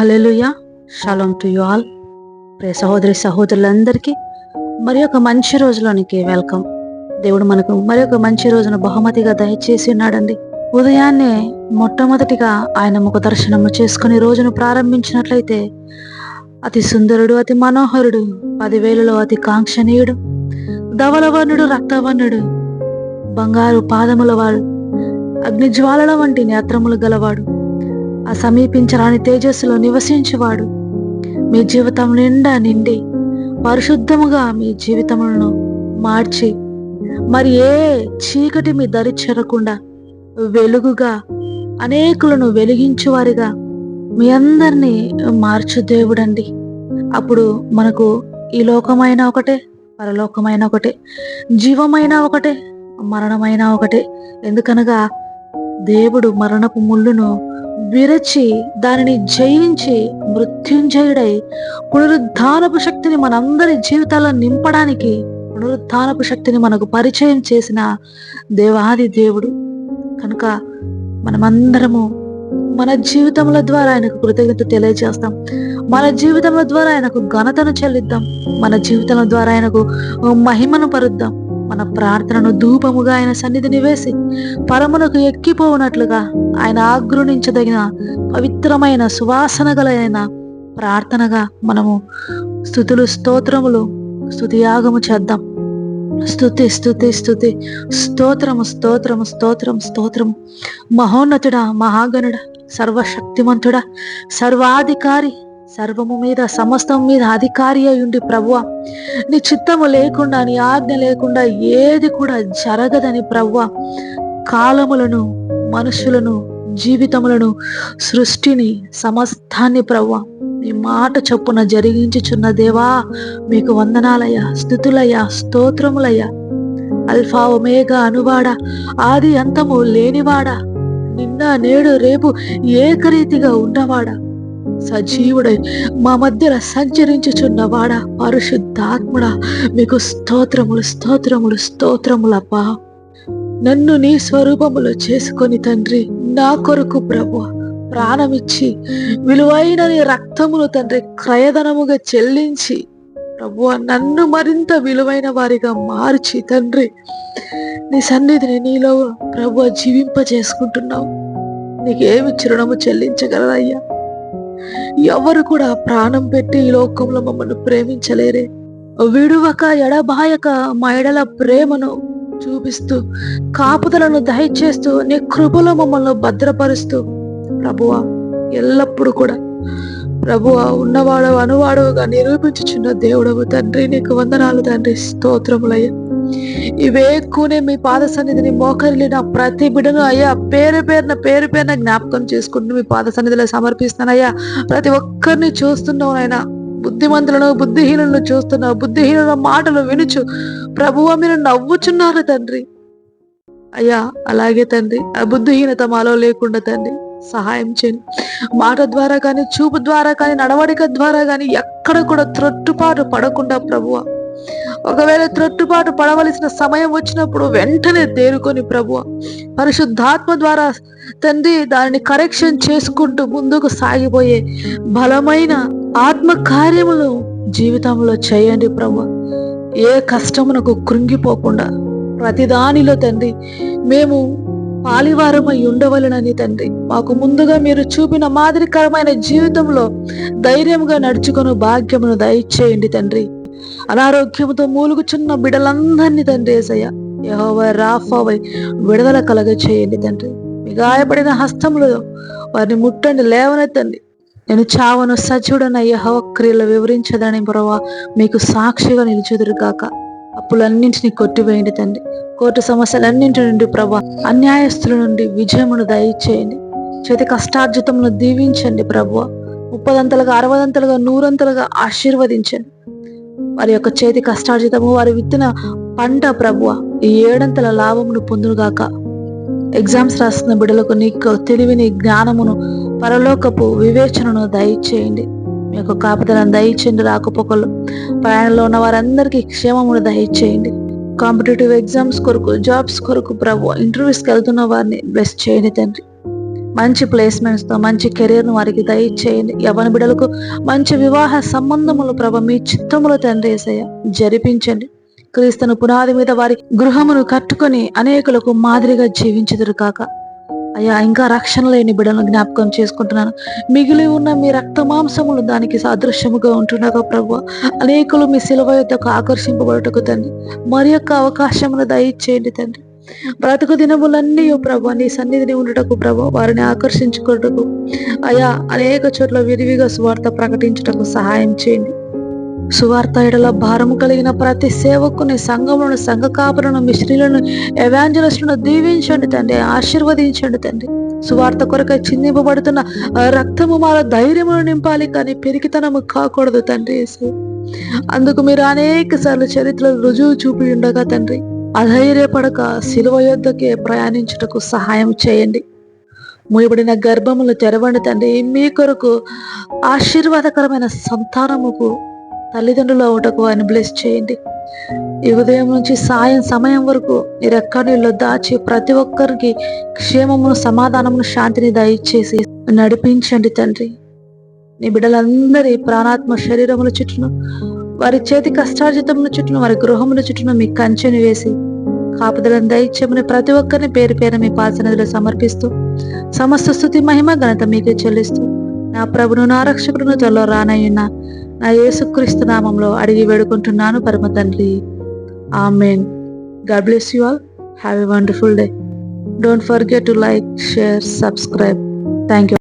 Hallelujah shalom to you all pray సహోదరి సహోదరులందరికీ మరి ఒక మంచి రోజులోనికి వెల్కమ్ దేవుడు మనకు మరి ఒక మంచి రోజును బహుమతిగా దయచేసి ఉన్నాడండి. ఉదయాన్నే మొట్టమొదటిగా ఆయన ముఖ దర్శనము చేసుకుని రోజును ప్రారంభించినట్లయితే అతి సుందరుడు అతి మనోహరుడు పదివేలలో అతి కాంక్షణీయుడు ధవలవర్ణుడు రక్తవర్ణుడు బంగారు పాదముల వాడు అగ్నిజ్వాలల వంటి నేత్రములు గలవాడు ఆ సమీపించరాని తేజస్సులో నివసించేవాడు. మీ జీవితం నిండా నిండి పరిశుద్ధముగా మీ జీవితములను మార్చి మరి ఏ చీకటి మీ దరి చేరకుండా వెలుగుగా అనేకులను వెలిగించువారిగా మీ అందరినీ మార్చు దేవుడండి. అప్పుడు మనకు ఈ లోకమైన ఒకటే పరలోకమైన ఒకటే జీవమైన ఒకటే మరణమైన ఒకటే. ఎందుకనగా దేవుడు మరణపు ముళ్ళును విరచి దానిని జయించి మృత్యుంజయుడై పునరుద్ధానపు శక్తిని మనందరి జీవితాల్లో నింపడానికి పునరుద్ధానపు శక్తిని మనకు పరిచయం చేసిన దేవాది దేవుడు. కనుక మనమందరము మన జీవితముల ద్వారా ఆయనకు కృతజ్ఞత తెలియజేస్తాం. మన జీవితముల ద్వారా ఆయనకు ఘనతను చెల్లిద్దాం. మన జీవితముల ద్వారా ఆయనకు మహిమను పరుద్దాం. మన ప్రార్థనను ధూపముగా ఆయన సన్నిధిని వేసి పరమునకు ఎక్కిపోవునట్లుగా ఆయన ఆగ్రహించదగిన పవిత్రమైన సువాసన గలైన ప్రార్థనగా మనము స్థుతులు స్తోత్రములు స్థుతియాగము చేద్దాం. స్థుతి స్థుతి స్థుతి. స్తోత్రము స్తోత్రము స్తోత్రం స్తోత్రము. మహోన్నతుడా మహాగణుడా సర్వశక్తిమంతుడా సర్వాధికారి సర్వము మీద సమస్తం మీద అధికారి అయి ఉండి ప్రభువ. నీ చిత్తము లేకుండా నీ ఆజ్ఞ లేకుండా ఏది కూడా జరగదని ప్రభువ. కాలములను మనుషులను జీవితములను సృష్టిని సమస్తాన్ని ప్రవ్వ నీ మాట చొప్పున జరిగించుచున్న దేవా మీకు వందనాలయ్యా స్థుతులయ్యా స్తోత్రములయ్యా. అల్ఫా ఒమేగా అనువాడా ఆది అంతము లేనివాడా. నిన్న నేడు రేపు ఏకరీతిగా ఉన్నవాడా. సజీవుడై మా మధ్యన సంచరించుచున్నవాడా పరిశుద్ధాత్ముడా మీకు స్తోత్రములు స్తోత్రములు స్తోత్రములప్పా నన్ను నీ స్వరూపములో చేసుకొని తండ్రి నా కొరకు ప్రభు ప్రాణమిచ్చి విలువైన నీ రక్తమును తండ్రి క్రయధనముగా చెల్లించి ప్రభు నన్ను మరింత విలువైన వారిగా మార్చి తండ్రి నీ సన్నిధిని నీలో ప్రభు జీవింప చేసుకుంటున్నావు నీకేమి చిరుణము చెల్లించగలరయ్యా ఎవరు కూడా ప్రాణం పెట్టి ఈ లోకంలో మమ్మల్ని ప్రేమించలేరే. విడువక ఎడబాయక మా ఎడల ప్రేమను చూపిస్తూ కాపుదలను దయచేస్తూ నీ కృపలో మమ్మల్ని భద్రపరుస్తూ ప్రభువ ఎల్లప్పుడూ కూడా ప్రభువ ఉన్నవాడు అనువాడుగా నిరూపించుచున్న దేవుడవు తండ్రి నీకు వందనాలు తండ్రి స్తోత్రములయ్యా. ఇవేకునే మీ పాద సన్నిధిని మోకరిలిన ప్రతి బిడను అయ్యా పేరు పేరున పేరు పేరున జ్ఞాపకం చేసుకుంటూ మీ పాద సన్నిధిలో సమర్పిస్తానయ్యా ప్రతి ఒక్కరిని చూస్తున్నావు నాయనా. బుద్ధిమంతులను బుద్ధిహీనులను చూస్తున్నావు. బుద్ధిహీనుల మాటలు వినుచు. ప్రభువ మీరు నవ్వుచున్నారు తండ్రి. అయ్యా అలాగే తండ్రి. ఆ బుద్ధిహీనత మాలో లేకుండా తండ్రి సహాయం చేయండి. మాట ద్వారా కానీ చూపు ద్వారా కానీ నడవడిక ద్వారా కానీ ఎక్కడ కూడా త్రొట్టుపాటు పడకుండా ప్రభువ. ఒకవేళ త్రొట్టుబాటు పడవలసిన సమయం వచ్చినప్పుడు వెంటనే తేరుకొని ప్రభువ పరిశుద్ధాత్మ ద్వారా తండ్రి దానిని కరెక్షన్ చేసుకుంటూ ముందుకు సాగిపోయే బలమైన ఆత్మ కార్యములు జీవితంలో చేయండి ప్రభు ఏ కష్టమునకు కృంగిపోకుండా ప్రతిదానిలో తండ్రి మేము పాలివారమై ఉండవలనని తండ్రి మాకు ముందుగా మీరు చూపిన మాదిరికరమైన జీవితంలో ధైర్యంగా నడుచుకుని భాగ్యమును దయచేయండి తండ్రి. అనారోగ్యంతో మూలుగుచున్న బిడలందరినీ తండ్రి ఏసయ్య యహోవై రాఫావై విడుదల కలగ చేయండి తండ్రి. మీ గాయపడిన హస్తములు వారిని ముట్టండి లేవనెత్తండి. నేను చావను సజీవుడన యహోవ క్రియలు వివరించదని ప్రభా మీకు సాక్షిగా నిలిచెదురుగాక అప్పులన్నింటినీ కొట్టివేయండి తండ్రి. కోర్టు సమస్యలన్నింటి నుండి ప్రభా అన్యాయస్తుల నుండి విజయమును దయచేయండి. చేతి కష్టార్జితమును దీవించండి ప్రభు ముప్పదంతలుగా అరవదంతలుగా నూరంతలుగా ఆశీర్వదించండి. వారి యొక్క చేతి కష్టార్జితము వారి విత్తిన పంట ప్రభువ ఈ ఏడంతల లాభమును పొందుగాక ఎగ్జామ్స్ రాస్తున్న బిడ్డలకు నీకు తెలివిని జ్ఞానమును పరలోకపు వివేచనను దయచేయండి. మీ యొక్క కాపుదలను దయచేయండి రాకపోకలు ప్రయాణంలో ఉన్న వారందరికీ క్షేమమును దయచేయండి. కాంపిటేటివ్ ఎగ్జామ్స్ కొరకు జాబ్స్ కొరకు ప్రభు ఇంటర్వ్యూస్కి వెళ్తున్న వారిని బ్లెస్ చేయండి తండ్రి. మంచి ప్లేస్మెంట్స్తో మంచి కెరీర్ను వారికి దయచేయండి. యవన బిడలకు మంచి వివాహ సంబంధములు ప్రభ మీ చిత్తములు తండ్రి ఏసయ్య జరిపించండి. క్రీస్తును పునాది మీద వారి గృహమును కట్టుకొని అనేకులకు మాదిరిగా జీవించదురు కాక. అయ్యా ఇంకా రక్షణ లేని బిడలను జ్ఞాపకం చేసుకుంటున్నాను. మిగిలి ఉన్న మీ రక్త మాంసములు దానికి సాదృశ్యముగా ఉంటున్నాగా ప్రభు అనేకులు మీ శిలువ యొక్క ఆకర్షింపబడుటకు తండ్రి మరి యొక్క అవకాశమును దయచేయండి తండ్రి. బ్రతుకు దినములన్నీ ప్రభా నీ సన్నిధిని ఉండటకు ప్రభు వారిని ఆకర్షించుకున్నటకు అయా అనేక చోట్ల విరివిగా సువార్త ప్రకటించుటకు సహాయం చేయండి. సువార్త ఎడల భారము కలిగిన ప్రతి సేవకుని సంఘములను సంఘ కాపులను మిశ్రీలను ఎవాంజలిస్టులను దీవించండి తండ్రి ఆశీర్వదించండి తండ్రి. సువార్త కొరకై చిందింపబడుతున్న రక్తము మాల ధైర్యమును నింపాలి కానీ పెరిగితనము కాకూడదు తండ్రి అందుకు మీరు అనేక సార్లు చరిత్రలో రుజువు చూపి ఉండగా తండ్రి అధైర్యపడక శిలువ యొద్దకే ప్రయాణించుటకు సహాయం చేయండి. మూయబడిన గర్భములు తెరవండి తండ్రి. మీ కొరకు ఆశీర్వాదకరమైన సంతానముకు తల్లిదండ్రులు అవుటకు ఆయన బ్లెస్ చేయండి. ఈ ఉదయం నుంచి సాయం సమయం వరకు మీరు ఎక్కడిలో దాచి ప్రతి ఒక్కరికి క్షేమమును సమాధానమును శాంతిని దయచేసి నడిపించండి తండ్రి. నీ బిడ్డలందరి ప్రాణాత్మ శరీరముల చుట్టూను వారి చేతి కష్టార్జితముల చుట్టూ వారి గృహముల చుట్టూ మీ కంచెను వేసి కాపుదలను దయచేమని ప్రతి ఒక్కరిని పేరు పేరు మీ పాసనదిలో సమర్పిస్తూ సమస్త స్థుతి మహిమ ఘనత మీకే చెల్లిస్తూ నా ప్రభును నా రక్షకుడును త్వరలో రానయ్యున్న నా యేసుక్రీస్తు నామంలో అడిగి వేడుకుంటున్నాను పరమ తండ్రి. Amen. God bless you all. Have a wonderful day. Don't forget to like share subscribe. Thank you